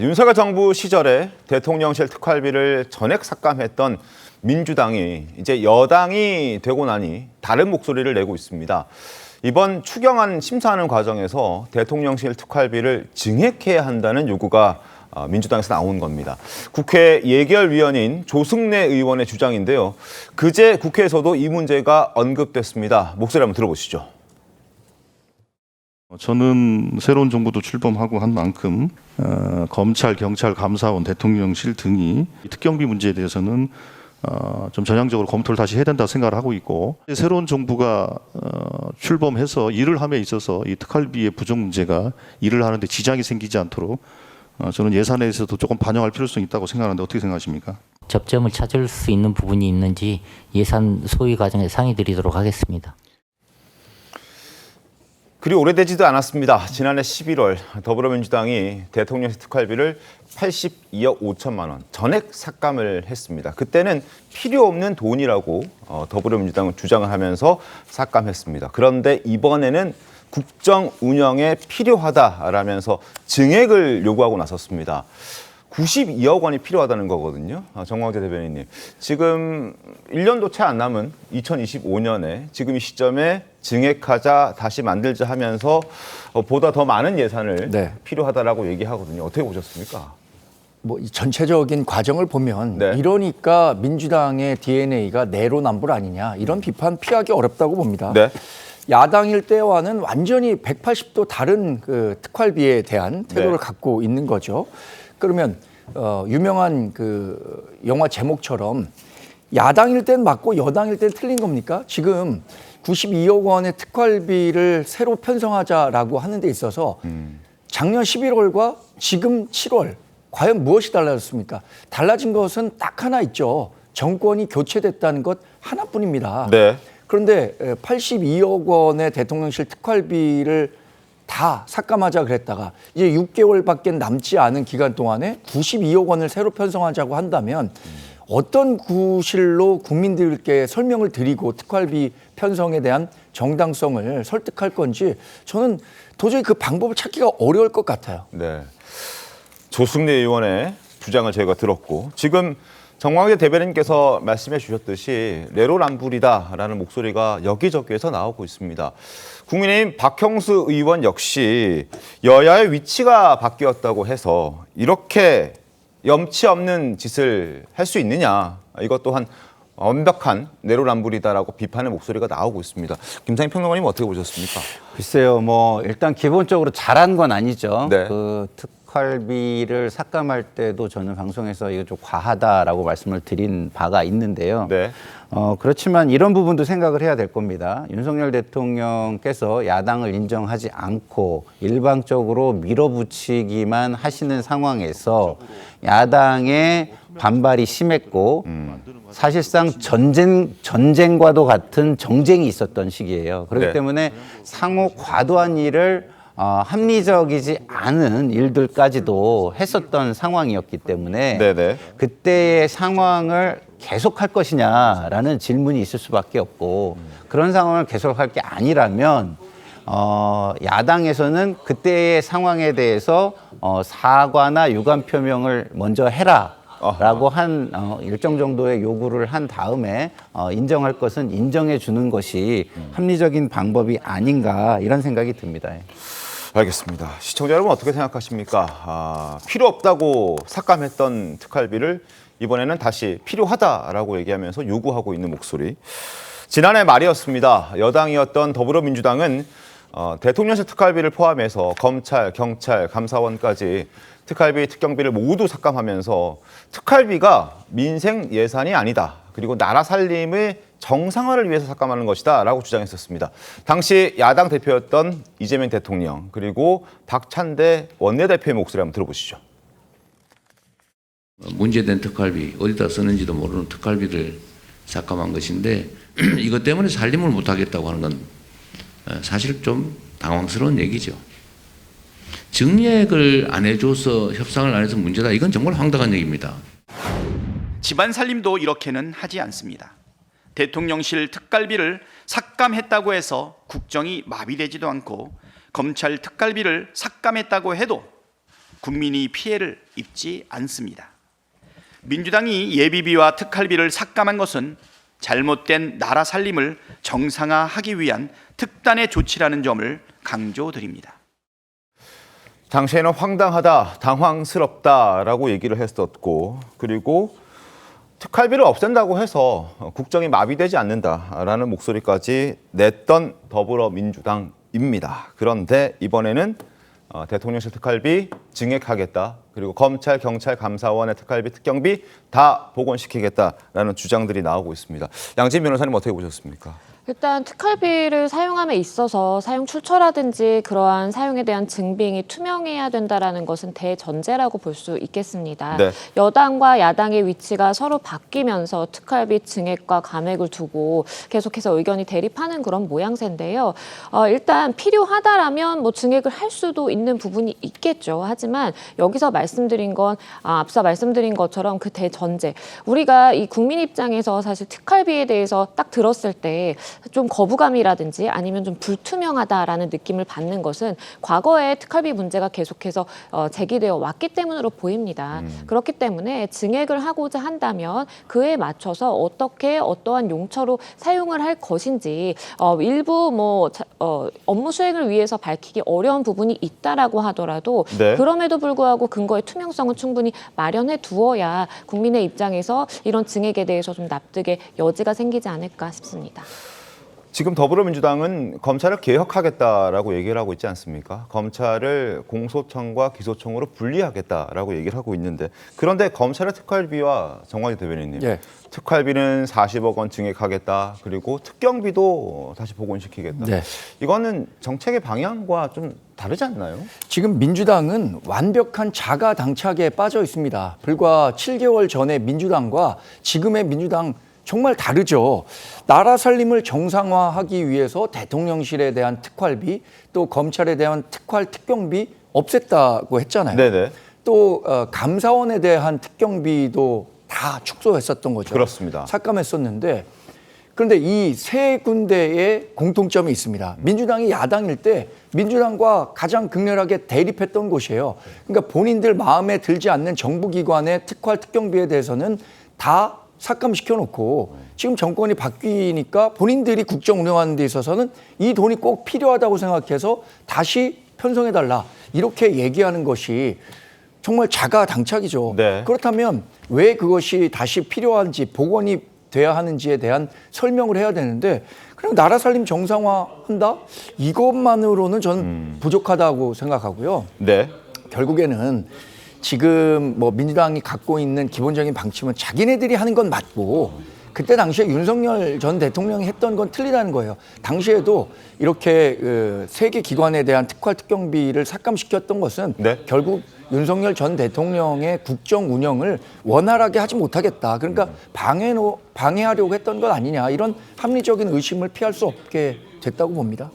윤석열 정부 시절에 대통령실 특활비를 전액 삭감했던 민주당이 이제 여당이 되고 나니 다른 목소리를 내고 있습니다. 이번 추경안 심사하는 과정에서 대통령실 특활비를 증액해야 한다는 요구가 아, 민주당에서 나온 겁니다. 국회 예결위원인 조승래 의원의 주장인데요. 그제 국회에서도 이 문제가 언급됐습니다. 목소리 한번 들어보시죠. 어, 저는 새로운 정부도 출범하고 한 만큼 어, 검찰, 경찰, 감사원, 대통령실 등이 이 특경비 문제에 대해서는 어, 좀 전향적으로 검토를 다시 해야 된다 생각을 하고 있고 새로운 정부가 어, 출범해서 일을 함에 있어서 이 특활비의 부족 문제가 일을 하는데 지장이 생기지 않도록 어, 저는 예산에서도 조금 반영할 필요성이 있다고 생각하는데 어떻게 생각하십니까? 접점을 찾을 수 있는 부분이 있는지 예산 소위 과정에 상의 드리도록 하겠습니다. 그리 오래되지도 않았습니다. 지난해 11월 더불어민주당이 대통령실 특활비를 82억 5천만 원 전액 삭감을 했습니다. 그때는 필요 없는 돈이라고 어, 더불어민주당은 주장을 하면서 삭감했습니다. 그런데 이번에는 국정 운영에 필요하다라면서 증액을 요구하고 나섰습니다. 92억 원이 필요하다는 거거든요. 아, 정광재 대변인님. 지금 1년도 채 안 남은 2025년에 지금 이 시점에 증액하자 다시 만들자 하면서 어, 보다 더 많은 예산을 네. 필요하다라고 얘기하거든요. 어떻게 보셨습니까? 뭐 이 전체적인 과정을 보면 네. 이러니까 민주당의 DNA가 내로남불 아니냐 이런 비판 피하기 어렵다고 봅니다. 네. 야당일 때와는 완전히 180도 다른 그 특활비에 대한 태도를 네. 갖고 있는 거죠. 그러면 어, 유명한 그 영화 제목처럼 야당일 땐 맞고 여당일 땐 틀린 겁니까? 지금 92억 원의 특활비를 새로 편성하자라고 하는 데 있어서 작년 11월과 지금 7월 과연 무엇이 달라졌습니까? 달라진 것은 딱 하나 있죠. 정권이 교체됐다는 것 하나뿐입니다. 네. 그런데 82억 원의 대통령실 특활비를 다 삭감하자 그랬다가 이제 6개월밖에 남지 않은 기간 동안에 92억 원을 새로 편성하자고 한다면 어떤 구실로 국민들께 설명을 드리고 특활비 편성에 대한 정당성을 설득할 건지 저는 도저히 그 방법을 찾기가 어려울 것 같아요. 네. 조승래 의원의 주장을 저희가 들었고 지금 정광재 대변인께서 말씀해 주셨듯이 내로남불이다라는 목소리가 여기저기에서 나오고 있습니다. 국민의힘 박형수 의원 역시 여야의 위치가 바뀌었다고 해서 이렇게 염치 없는 짓을 할 수 있느냐 이것 또한 완벽한 내로남불이다라고 비판의 목소리가 나오고 있습니다. 김상희 평론가님 어떻게 보셨습니까? 글쎄요, 뭐 일단 기본적으로 잘한 건 아니죠. 네. 그 특 활비를 삭감할 때도 저는 방송에서 이거 좀 과하다라고 말씀을 드린 바가 있는데요. 네. 어, 그렇지만 이런 부분도 생각을 해야 될 겁니다. 윤석열 대통령께서 야당을 인정하지 않고 일방적으로 밀어붙이기만 하시는 상황에서 야당의 반발이 심했고 사실상 전쟁 전쟁과도 같은 정쟁이 있었던 시기예요. 그렇기 네. 때문에 상호 과도한 일을 어, 합리적이지 않은 일들까지도 했었던 상황이었기 때문에 네네. 그때의 상황을 계속할 것이냐라는 질문이 있을 수밖에 없고 그런 상황을 계속할 게 아니라면 어, 야당에서는 그때의 상황에 대해서 어, 사과나 유감 표명을 먼저 해라. 라고 한 어, 일정 정도의 요구를 한 다음에 어, 인정할 것은 인정해 주는 것이 합리적인 방법이 아닌가 이런 생각이 듭니다. 예. 알겠습니다. 시청자 여러분 어떻게 생각하십니까? 아, 필요 없다고 삭감했던 특활비를 이번에는 다시 필요하다라고 얘기하면서 요구하고 있는 목소리. 지난해 말이었습니다. 여당이었던 더불어민주당은 어, 대통령실 특활비를 포함해서 검찰, 경찰, 감사원까지 특활비, 특경비를 모두 삭감하면서 특활비가 민생 예산이 아니다. 그리고 나라 살림의 정상화를 위해서 삭감하는 것이다라고 주장했었습니다. 당시 야당 대표였던 이재명 대통령 그리고 박찬대 원내대표의 목소리 한번 들어보시죠. 문제된 특활비 어디다 쓰는지도 모르는 특활비를 삭감한 것인데 이것 때문에 살림을 못하겠다고 하는 건 어, 사실 좀 당황스러운 얘기죠. 증액을 안 해줘서 협상을 안 해서 문제다. 이건 정말 황당한 얘기입니다. 집안 살림도 이렇게는 하지 않습니다. 대통령실 특갈비를 삭감했다고 해서 국정이 마비되지도 않고 검찰 특갈비를 삭감했다고 해도 국민이 피해를 입지 않습니다. 민주당이 예비비와 특활비를 삭감한 것은 잘못된 나라 살림을 정상화하기 위한 특단의 조치라는 점을 강조드립니다. 당시에는 황당하다, 당황스럽다라고 얘기를 했었고 그리고 특활비를 없앤다고 해서 국정이 마비되지 않는다라는 목소리까지 냈던 더불어민주당입니다. 그런데 이번에는 어, 대통령실 특활비 증액하겠다. 그리고 검찰, 경찰, 감사원의 특활비, 특경비 다 복원시키겠다라는 주장들이 나오고 있습니다. 양진 변호사님 어떻게 보셨습니까? 일단 특활비를 사용함에 있어서 사용 출처라든지 그러한 사용에 대한 증빙이 투명해야 된다라는 것은 대전제라고 볼 수 있겠습니다. 네. 여당과 야당의 위치가 서로 바뀌면서 특활비 증액과 감액을 두고 계속해서 의견이 대립하는 그런 모양새인데요. 어, 일단 필요하다라면 뭐 증액을 할 수도 있는 부분이 있겠죠. 하지만 여기서 말씀드린 건 아, 앞서 말씀드린 것처럼 그 대전제 우리가 이 국민 입장에서 사실 특활비에 대해서 딱 들었을 때좀 거부감이라든지 아니면 좀 불투명하다라는 느낌을 받는 것은 과거에 특활비 문제가 계속해서 어, 제기되어 왔기 때문으로 보입니다. 그렇기 때문에 증액을 하고자 한다면 그에 맞춰서 어떻게 어떠한 용처로 사용을 할 것인지 어, 일부 뭐 자- 어, 업무 수행을 위해서 밝히기 어려운 부분이 있다라고 하더라도 네. 그럼에도 불구하고 근거의 투명성은 충분히 마련해 두어야 국민의 입장에서 이런 증액에 대해서 좀 납득의 여지가 생기지 않을까 싶습니다. 지금 더불어민주당은 검찰을 개혁하겠다라고 얘기를 하고 있지 않습니까? 검찰을 공소청과 기소청으로 분리하겠다라고 얘기를 하고 있는데 그런데 검찰의 특활비와 정관희 대변인님 예. 특활비는 40억 원 증액하겠다 그리고 특경비도 다시 복원시키겠다. 네. 이거는 정책의 방향과 좀 다르지 않나요? 지금 민주당은 완벽한 자가 당착에 빠져 있습니다. 불과 7개월 전에 민주당과 지금의 민주당 정말 다르죠. 나라 살림을 정상화하기 위해서 대통령실에 대한 특활비 또 검찰에 대한 특활 특경비 없앴다고 했잖아요. 네네. 또 어, 감사원에 대한 특경비도 다 축소했었던 거죠. 그렇습니다. 삭감했었는데 그런데 이 세 군데의 공통점이 있습니다. 민주당이 야당일 때 민주당과 가장 극렬하게 대립했던 곳이에요. 그러니까 본인들 마음에 들지 않는 정부기관의 특활 특경비에 대해서는 다 삭감시켜 놓고 지금 정권이 바뀌니까 본인들이 국정 운영하는 데 있어서는 이 돈이 꼭 필요하다고 생각해서 다시 편성해 달라 이렇게 얘기하는 것이 정말 자가 당착이죠. 네. 그렇다면 왜 그것이 다시 필요한지 복원이 돼야 하는지에 대한 설명을 해야 되는데 그냥 나라 살림 정상화한다 이것만으로는 저는 부족하다고 생각하고요. 네. 결국에는 지금 뭐 민주당이 갖고 있는 기본적인 방침은 자기네들이 하는 건 맞고 그때 당시에 윤석열 전 대통령이 했던 건 틀리다는 거예요. 당시에도 이렇게 그 세계 기관에 대한 특활 특경비를 삭감시켰던 것은 네. 결국 윤석열 전 대통령의 국정 운영을 원활하게 하지 못하겠다. 그러니까 방해 방해하려고 했던 것 아니냐 이런 합리적인 의심을 피할 수 없게 됐다고 봅니다.